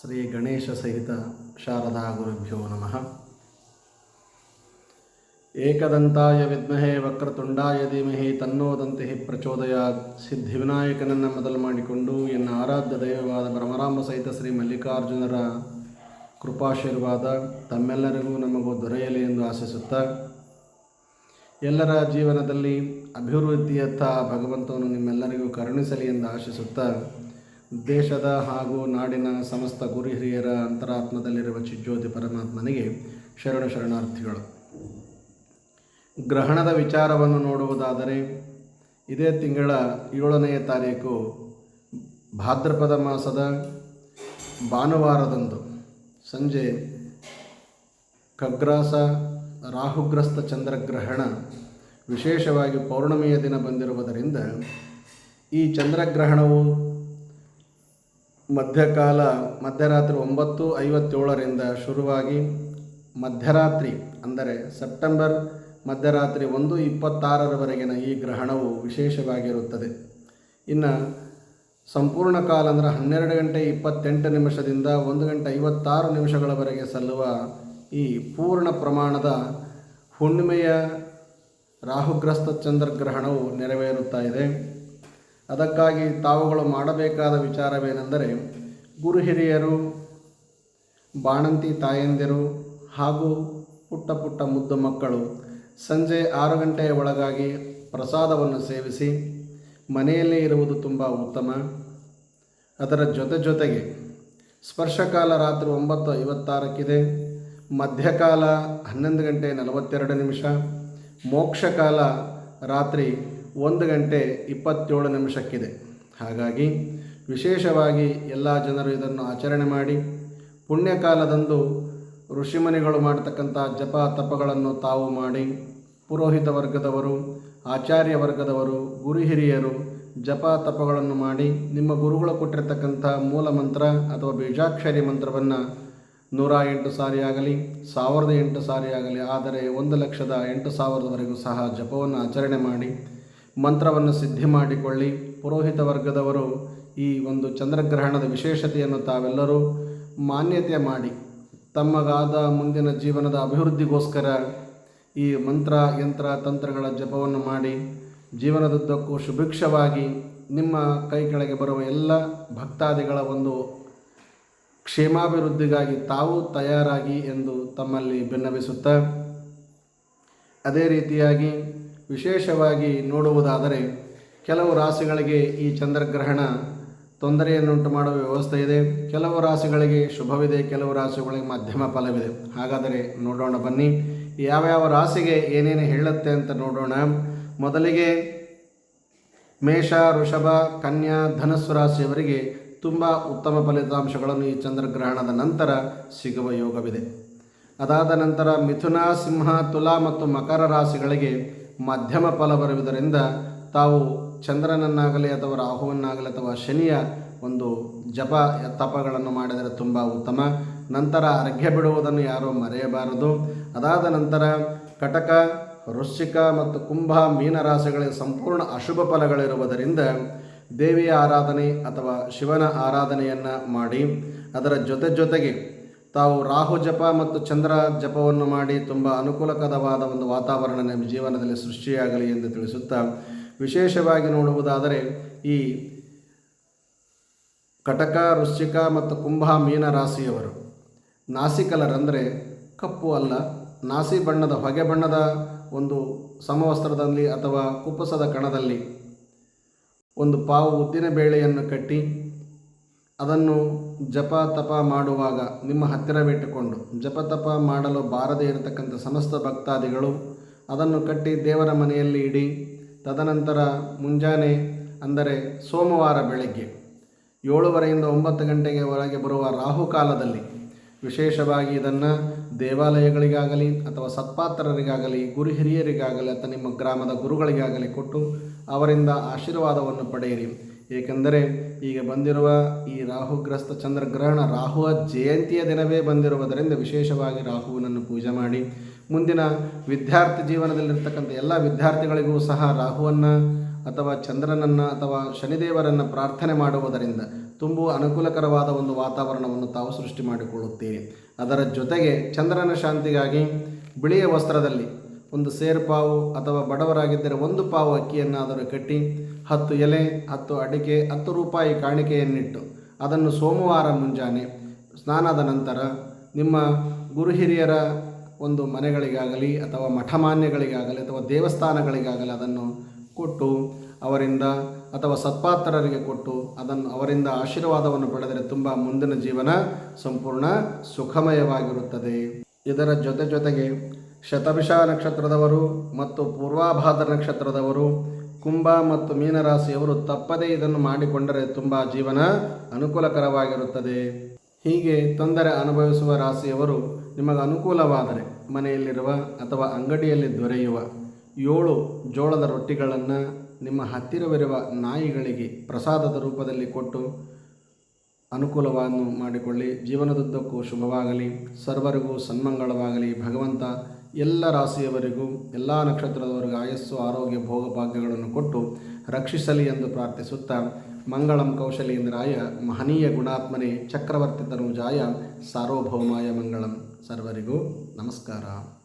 ಶ್ರೀ ಗಣೇಶ ಸಹಿತ ಶಾರದಾ ಗುರುಭ್ಯೋ ನಮಃ. ಏಕದಂತಾಯ ವಿದ್ಮಹೇ ವಕ್ರತುಂಡಾಯ ಧೀಮಹಿ ತನ್ನೋದಂತೆ ಪ್ರಚೋದಯ. ಸಿದ್ಧಿವಿನಾಯಕನನ್ನು ಮೊದಲು ಮಾಡಿಕೊಂಡು ಎನ್ನ ಆರಾಧ್ಯ ದೈವವಾದ ಭ್ರಮರಾಂಬ ಸಹಿತ ಶ್ರೀ ಮಲ್ಲಿಕಾರ್ಜುನರ ಕೃಪಾಶೀರ್ವಾದ ತಮ್ಮೆಲ್ಲರಿಗೂ ನಮಗೂ ದೊರೆಯಲಿ ಎಂದು ಆಶಿಸುತ್ತಾ ಎಲ್ಲರ ಜೀವನದಲ್ಲಿ ಅಭಿವೃದ್ಧಿಯತ್ತ ಭಗವಂತನು ನಿಮ್ಮೆಲ್ಲರಿಗೂ ಕರುಣಿಸಲಿ ಎಂದು ಆಶಿಸುತ್ತಾ ದೇಶದ ಹಾಗೂ ನಾಡಿನ ಸಮಸ್ತ ಗುರು ಹಿರಿಯರ ಅಂತರಾತ್ಮದಲ್ಲಿರುವ ಚಿಜ್ಯೋತಿ ಪರಮಾತ್ಮನಿಗೆ ಶರಣ ಶರಣಾರ್ಥಿಗಳು. ಗ್ರಹಣದ ವಿಚಾರವನ್ನು ನೋಡುವುದಾದರೆ, ಇದೇ ತಿಂಗಳ ಏಳನೆಯ ತಾರೀಕು ಭಾದ್ರಪದ ಮಾಸದ ಭಾನುವಾರದಂದು ಸಂಜೆ ಖಗ್ರಾಸ ರಾಹುಗ್ರಸ್ತ ಚಂದ್ರಗ್ರಹಣ ವಿಶೇಷವಾಗಿ ಪೌರ್ಣಮಿಯ ದಿನ ಬಂದಿರುವುದರಿಂದ ಈ ಚಂದ್ರಗ್ರಹಣವು ಮಧ್ಯಕಾಲ ಮಧ್ಯರಾತ್ರಿ ಒಂಬತ್ತು ಐವತ್ತೇಳರಿಂದ ಶುರುವಾಗಿ ಮಧ್ಯರಾತ್ರಿ, ಅಂದರೆ ಸೆಪ್ಟೆಂಬರ್ ಮಧ್ಯರಾತ್ರಿ ಒಂದು ಇಪ್ಪತ್ತಾರರವರೆಗಿನ ಈ ಗ್ರಹಣವು ವಿಶೇಷವಾಗಿರುತ್ತದೆ. ಇನ್ನು ಸಂಪೂರ್ಣ ಕಾಲ ಅಂದರೆ ಹನ್ನೆರಡು ಗಂಟೆ ಇಪ್ಪತ್ತೆಂಟು ನಿಮಿಷದಿಂದ ಒಂದು ಗಂಟೆ ಐವತ್ತಾರು ನಿಮಿಷಗಳವರೆಗೆ ಸಲ್ಲುವ ಈ ಪೂರ್ಣ ಪ್ರಮಾಣದ ಹುಣ್ಣಿಮೆಯ ರಾಹುಗ್ರಸ್ತ ಚಂದ್ರಗ್ರಹಣವು ನೆರವೇರುತ್ತಾ ಇದೆ. ಅದಕ್ಕಾಗಿ ತಾವುಗಳು ಮಾಡಬೇಕಾದ ವಿಚಾರವೇನೆಂದರೆ ಗುರು ಹಿರಿಯರು, ಬಾಣಂತಿ ತಾಯಂದಿರು ಹಾಗೂ ಪುಟ್ಟ ಪುಟ್ಟ ಮುದ್ದು ಮಕ್ಕಳು ಸಂಜೆ ಆರು ಗಂಟೆಯ ಒಳಗಾಗಿ ಪ್ರಸಾದವನ್ನು ಸೇವಿಸಿ ಮನೆಯಲ್ಲೇ ಇರುವುದು ತುಂಬ ಉತ್ತಮ. ಅದರ ಜೊತೆ ಜೊತೆಗೆ ಸ್ಪರ್ಶಕಾಲ ರಾತ್ರಿ ಒಂಬತ್ತು ಐವತ್ತಾರಕ್ಕಿದೆ. ಮಧ್ಯಕಾಲ ಹನ್ನೊಂದು ಗಂಟೆ ನಲವತ್ತೆರಡು ನಿಮಿಷ. ಮೋಕ್ಷಕಾಲ ರಾತ್ರಿ ಒಂದು ಗಂಟೆ ಇಪ್ಪತ್ತೇಳು ನಿಮಿಷಕ್ಕಿದೆ. ಹಾಗಾಗಿ ವಿಶೇಷವಾಗಿ ಎಲ್ಲ ಜನರು ಇದನ್ನು ಆಚರಣೆ ಮಾಡಿ, ಪುಣ್ಯಕಾಲದಂದು ಋಷಿಮುನಿಗಳು ಮಾಡತಕ್ಕಂಥ ಜಪ ತಪಗಳನ್ನು ತಾವು ಮಾಡಿ, ಪುರೋಹಿತ ವರ್ಗದವರು, ಆಚಾರ್ಯ ವರ್ಗದವರು, ಗುರು ಹಿರಿಯರು ಜಪ ತಪಗಳನ್ನು ಮಾಡಿ, ನಿಮ್ಮ ಗುರುಗಳು ಕೊಟ್ಟಿರತಕ್ಕಂಥ ಮೂಲ ಮಂತ್ರ ಅಥವಾ ಬೀಜಾಕ್ಷರಿ ಮಂತ್ರವನ್ನು ನೂರ ಎಂಟು ಸಾರಿ ಆಗಲಿ, ಸಾವಿರದ ಎಂಟು ಸಾರಿ ಆಗಲಿ, ಆದರೆ ಒಂದು ಲಕ್ಷದ ಎಂಟು ಸಾವಿರದವರೆಗೂ ಸಹ ಜಪವನ್ನು ಆಚರಣೆ ಮಾಡಿ ಮಂತ್ರವನ್ನು ಸಿದ್ಧಿ ಮಾಡಿಕೊಳ್ಳಿ. ಪುರೋಹಿತ ವರ್ಗದವರು ಈ ಒಂದು ಚಂದ್ರಗ್ರಹಣದ ವಿಶೇಷತೆಯನ್ನು ತಾವೆಲ್ಲರೂ ಮಾನ್ಯತೆ ಮಾಡಿ. ತಮ್ಮಗಾದ ಮುಂದಿನ ಜೀವನದ ಅಭಿವೃದ್ಧಿಗೋಸ್ಕರ ಈ ಮಂತ್ರ, ಯಂತ್ರ, ತಂತ್ರಗಳ ಜಪವನ್ನು ಮಾಡಿ. ಜೀವನದುದ್ದಕ್ಕೂ ಸುಭಿಕ್ಷವಾಗಿ ನಿಮ್ಮ ಕೈ ಕೆಳಗೆ ಬರುವ ಎಲ್ಲ ಭಕ್ತಾದಿಗಳ ಒಂದು ಕ್ಷೇಮಾಭಿವೃದ್ಧಿಗಾಗಿ ತಾವು ತಯಾರಾಗಿ ಎಂದು ತಮ್ಮಲ್ಲಿ ಭಿನ್ನವಿಸುತ್ತಾ ಅದೇ ರೀತಿಯಾಗಿ ವಿಶೇಷವಾಗಿ ನೋಡುವುದಾದರೆ ಕೆಲವು ರಾಶಿಗಳಿಗೆ ಈ ಚಂದ್ರಗ್ರಹಣ ತೊಂದರೆಯನ್ನುಂಟು ಮಾಡುವ ವ್ಯವಸ್ಥೆ ಇದೆ. ಕೆಲವು ರಾಶಿಗಳಿಗೆ ಶುಭವಿದೆ, ಕೆಲವು ರಾಶಿಗಳಿಗೆ ಮಧ್ಯಮ ಫಲವಿದೆ. ಹಾಗಾದರೆ ನೋಡೋಣ ಬನ್ನಿ, ಯಾವ್ಯಾವ ರಾಶಿಗೆ ಏನೇನು ಹೇಳುತ್ತೆ ಅಂತ ನೋಡೋಣ. ಮೊದಲಿಗೆ ಮೇಷ ಋಷಭ ಕನ್ಯಾ, ಧನಸ್ಸು ರಾಶಿಯವರಿಗೆ ತುಂಬ ಉತ್ತಮ ಫಲಿತಾಂಶಗಳನ್ನು ಈ ಚಂದ್ರಗ್ರಹಣದ ನಂತರ ಸಿಗುವ ಯೋಗವಿದೆ. ಅದಾದ ನಂತರ ಮಿಥುನ, ಸಿಂಹ, ತುಲಾ ಮತ್ತು ಮಕರ ರಾಶಿಗಳಿಗೆ ಮಧ್ಯಮ ಫಲ ಬರುವುದರಿಂದ ತಾವು ಚಂದ್ರನನ್ನಾಗಲಿ ಅಥವಾ ರಾಹುವನ್ನಾಗಲಿ ಅಥವಾ ಶನಿಯ ಒಂದು ಜಪ ತಪಗಳನ್ನು ಮಾಡಿದರೆ ತುಂಬ ಉತ್ತಮ. ನಂತರ ಅರ್ಘ್ಯ ಬಿಡುವುದನ್ನು ಯಾರೂ ಮರೆಯಬಾರದು. ಅದಾದ ನಂತರ ಕಟಕ, ವೃಶ್ಚಿಕ ಮತ್ತು ಕುಂಭ, ಮೀನರಾಶಿಗಳಿಗೆ ಸಂಪೂರ್ಣ ಅಶುಭ ಫಲಗಳಿರುವುದರಿಂದ ದೇವಿಯ ಆರಾಧನೆ ಅಥವಾ ಶಿವನ ಆರಾಧನೆಯನ್ನು ಮಾಡಿ, ಅದರ ಜೊತೆ ಜೊತೆಗೆ ತಾವು ರಾಹು ಜಪ ಮತ್ತು ಚಂದ್ರ ಜಪವನ್ನು ಮಾಡಿ ತುಂಬ ಅನುಕೂಲಕರವಾದ ಒಂದು ವಾತಾವರಣ ನಿಮ್ಮ ಜೀವನದಲ್ಲಿ ಸೃಷ್ಟಿಯಾಗಲಿ ಎಂದು ತಿಳಿಸುತ್ತಾ ವಿಶೇಷವಾಗಿ ನೋಡುವುದಾದರೆ ಈ ಕಟಕ, ವೃಶ್ಚಿಕ ಮತ್ತು ಕುಂಭ ಮೀನ ರಾಶಿಯವರು. ನಾಸಿ ಕಲರ್ ಕಪ್ಪು ಅಲ್ಲ, ನಾಸಿ ಬಣ್ಣದ ಹೊಗೆ ಬಣ್ಣದ ಒಂದು ಸಮವಸ್ತ್ರದಲ್ಲಿ ಅಥವಾ ಕುಪ್ಪಸದ ಕಣದಲ್ಲಿ ಒಂದು ಪಾವು ಉದ್ದಿನ ಬೇಳೆಯನ್ನು ಕಟ್ಟಿ ಅದನ್ನು ಜಪ ತಪ ಮಾಡುವಾಗ ನಿಮ್ಮ ಹತ್ತಿರವಿಟ್ಟುಕೊಂಡು ಜಪ ತಪ ಮಾಡಲು ಬಾರದೇ ಇರತಕ್ಕಂಥ ಸಮಸ್ತ ಭಕ್ತಾದಿಗಳು ಅದನ್ನು ಕಟ್ಟಿ ದೇವರ ಮನೆಯಲ್ಲಿ ಇಡಿ. ತದನಂತರ ಮುಂಜಾನೆ, ಅಂದರೆ ಸೋಮವಾರ ಬೆಳಗ್ಗೆ ಏಳುವರೆಯಿಂದ ಒಂಬತ್ತು ಗಂಟೆಗೆ ಒಳಗೆ ಬರುವ ರಾಹುಕಾಲದಲ್ಲಿ ವಿಶೇಷವಾಗಿ ಇದನ್ನು ದೇವಾಲಯಗಳಿಗಾಗಲಿ ಅಥವಾ ಸತ್ಪಾತ್ರರಿಗಾಗಲಿ, ಗುರು ಹಿರಿಯರಿಗಾಗಲಿ ಅಥವಾ ನಿಮ್ಮ ಗ್ರಾಮದ ಗುರುಗಳಿಗಾಗಲಿ ಕೊಟ್ಟು ಅವರಿಂದ ಆಶೀರ್ವಾದವನ್ನು ಪಡೆಯಿರಿ. ಏಕೆಂದರೆ ಈಗ ಬಂದಿರುವ ಈ ರಾಹುಗ್ರಸ್ತ ಚಂದ್ರಗ್ರಹಣ ರಾಹುವ ಜಯಂತಿಯ ದಿನವೇ ಬಂದಿರುವುದರಿಂದ ವಿಶೇಷವಾಗಿ ರಾಹುವಿನನ್ನು ಪೂಜೆ ಮಾಡಿ, ಮುಂದಿನ ವಿದ್ಯಾರ್ಥಿ ಜೀವನದಲ್ಲಿರ್ತಕ್ಕಂಥ ಎಲ್ಲ ವಿದ್ಯಾರ್ಥಿಗಳಿಗೂ ಸಹ ರಾಹುವನ್ನು ಅಥವಾ ಚಂದ್ರನನ್ನು ಅಥವಾ ಶನಿದೇವರನ್ನು ಪ್ರಾರ್ಥನೆ ಮಾಡುವುದರಿಂದ ತುಂಬ ಅನುಕೂಲಕರವಾದ ಒಂದು ವಾತಾವರಣವನ್ನು ತಾವು ಸೃಷ್ಟಿ ಮಾಡಿಕೊಳ್ಳುತ್ತೀರಿ ಅದರ ಜೊತೆಗೆ ಚಂದ್ರನ ಶಾಂತಿಗಾಗಿ ಬಿಳಿಯ ವಸ್ತ್ರದಲ್ಲಿ ಒಂದು ಸೇರು ಪಾವು ಅಥವಾ ಬಡವರಾಗಿದ್ದರೆ ಒಂದು ಪಾವು ಅಕ್ಕಿಯನ್ನಾದರೂ ಕಟ್ಟಿ ಹತ್ತು ಎಲೆ, ಹತ್ತು ಅಡಿಕೆ, ಹತ್ತು ರೂಪಾಯಿ ಕಾಣಿಕೆಯನ್ನಿಟ್ಟು ಅದನ್ನು ಸೋಮವಾರ ಮುಂಜಾನೆ ಸ್ನಾನದ ನಂತರ ನಿಮ್ಮ ಗುರು ಹಿರಿಯರ ಒಂದು ಮನೆಗಳಿಗಾಗಲಿ ಅಥವಾ ಮಠಮಾನ್ಯಗಳಿಗಾಗಲಿ ಅಥವಾ ದೇವಸ್ಥಾನಗಳಿಗಾಗಲಿ ಅದನ್ನು ಕೊಟ್ಟು ಅವರಿಂದ ಅಥವಾ ಸತ್ಪಾತ್ರರಿಗೆ ಕೊಟ್ಟು ಅದನ್ನು ಅವರಿಂದ ಆಶೀರ್ವಾದವನ್ನು ಪಡೆದರೆ ತುಂಬ ಮುಂದಿನ ಜೀವನ ಸಂಪೂರ್ಣ ಸುಖಮಯವಾಗಿರುತ್ತದೆ. ಇದರ ಜೊತೆ ಜೊತೆಗೆ ಶತಭಿಷ ನಕ್ಷತ್ರದವರು ಮತ್ತು ಪೂರ್ವಾಭಾದ್ರ ನಕ್ಷತ್ರದವರು, ಕುಂಭ ಮತ್ತು ಮೀನರಾಶಿಯವರು ತಪ್ಪದೇ ಇದನ್ನು ಮಾಡಿಕೊಂಡರೆ ತುಂಬ ಜೀವನ ಅನುಕೂಲಕರವಾಗಿರುತ್ತದೆ. ಹೀಗೆ ತೊಂದರೆ ಅನುಭವಿಸುವ ರಾಶಿಯವರು ನಿಮಗೆ ಅನುಕೂಲವಾದರೆ ಮನೆಯಲ್ಲಿರುವ ಅಥವಾ ಅಂಗಡಿಯಲ್ಲಿ ದೊರೆಯುವ ಏಳು ಜೋಳದ ರೊಟ್ಟಿಗಳನ್ನು ನಿಮ್ಮ ಹತ್ತಿರವಿರುವ ನಾಯಿಗಳಿಗೆ ಪ್ರಸಾದದ ರೂಪದಲ್ಲಿ ಕೊಟ್ಟು ಅನುಕೂಲವನ್ನು ಮಾಡಿಕೊಳ್ಳಿ. ಜೀವನದುದ್ದಕ್ಕೂ ಶುಭವಾಗಲಿ. ಸರ್ವರಿಗೂ ಸನ್ಮಂಗಳವಾಗಲಿ. ಭಗವಂತ ಎಲ್ಲ ರಾಶಿಯವರಿಗೂ, ಎಲ್ಲ ನಕ್ಷತ್ರದವರಿಗೂ ಆಯಸ್ಸು, ಆರೋಗ್ಯ ಭೋಗಭಾಗ್ಯಗಳನ್ನು ಕೊಟ್ಟು ರಕ್ಷಿಸಲಿ ಎಂದು ಪ್ರಾರ್ಥಿಸುತ್ತಾ ಮಂಗಳಂ ಕೌಶಲೇಂದ್ರಾಯ ಮಹನೀಯ ಗುಣಾತ್ಮನೇ ಚಕ್ರವರ್ತಿ ತನುಜಾಯ ಸಾರ್ವಭೌಮಾಯ ಮಂಗಳಂ. ಸರ್ವರಿಗೂ ನಮಸ್ಕಾರ.